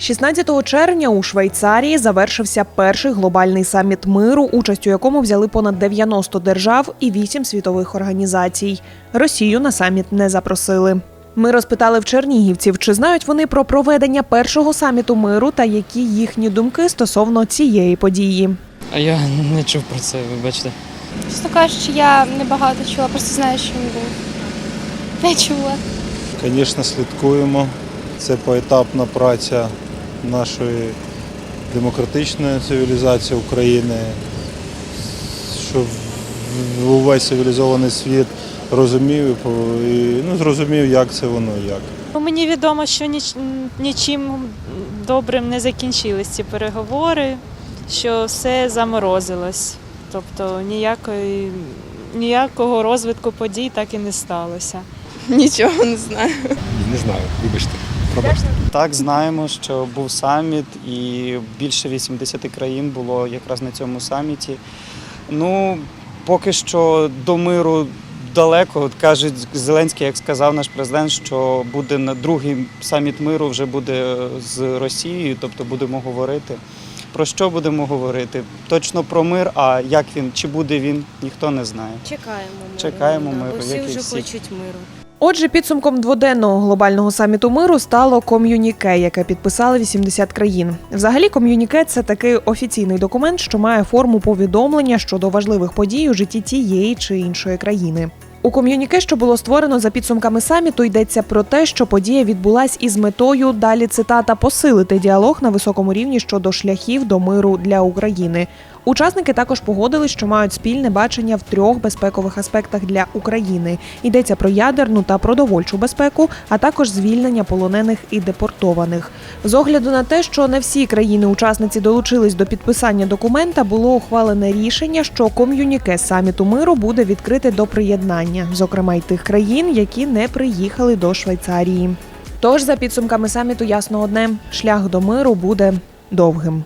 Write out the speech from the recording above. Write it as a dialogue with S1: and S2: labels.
S1: 16 червня у Швейцарії завершився перший глобальний саміт миру, участь у якому взяли понад 90 держав і 8 світових організацій. Росію на саміт не запросили. Ми розпитали в чернігівців, чи знають вони про проведення першого саміту миру та які їхні думки стосовно цієї події.
S2: А я не чув про це, вибачте.
S3: Чесно кажучи, я не багато чула, просто знаю, що він був. Не чула.
S4: Звісно, слідкуємо. Це поетапна праця нашої демократичної цивілізації України, щоб увесь цивілізований світ розумів і по- ну, зрозумів, як це воно і як.
S5: Ну, Мені відомо, що ніч, нічим добрим не закінчились ці переговори, що все заморозилось. Тобто ніякої, ніякого розвитку подій так і не сталося.
S3: Нічого не знаю.
S6: Не знаю, вибачте.
S7: Так, знаємо, що був саміт, і більше 80 країн було якраз на цьому саміті. Ну, поки що до миру далеко. От каже Зеленський, як сказав наш президент, що буде на другий саміт миру вже буде з Росією, тобто будемо говорити. Про що будемо говорити? Точно про мир, а як він, чи буде він, ніхто не знає.
S8: Чекаємо миру.
S7: Чекаємо миру,
S8: Бо всі вже
S7: всі.
S8: хочуть миру.
S1: Отже, підсумком дводенного глобального саміту миру стало ком'юніке, яке підписали 80 країн. Взагалі, ком'юніке це такий офіційний документ, що має форму повідомлення щодо важливих подій у житті тієї чи іншої країни. У ком'юніке, що було створено за підсумками саміту, йдеться про те, що подія відбулась із метою далі цитата посилити діалог на високому рівні щодо шляхів до миру для України. Учасники також погодились, що мають спільне бачення в трьох безпекових аспектах для України. Йдеться про ядерну та продовольчу безпеку, а також звільнення полонених і депортованих. З огляду на те, що не всі країни-учасниці долучились до підписання документа, було ухвалене рішення, що ком'юніке саміту миру буде відкрите до приєднання, зокрема й тих країн, які не приїхали до Швейцарії. Тож, за підсумками саміту, ясно одне шлях до миру буде довгим.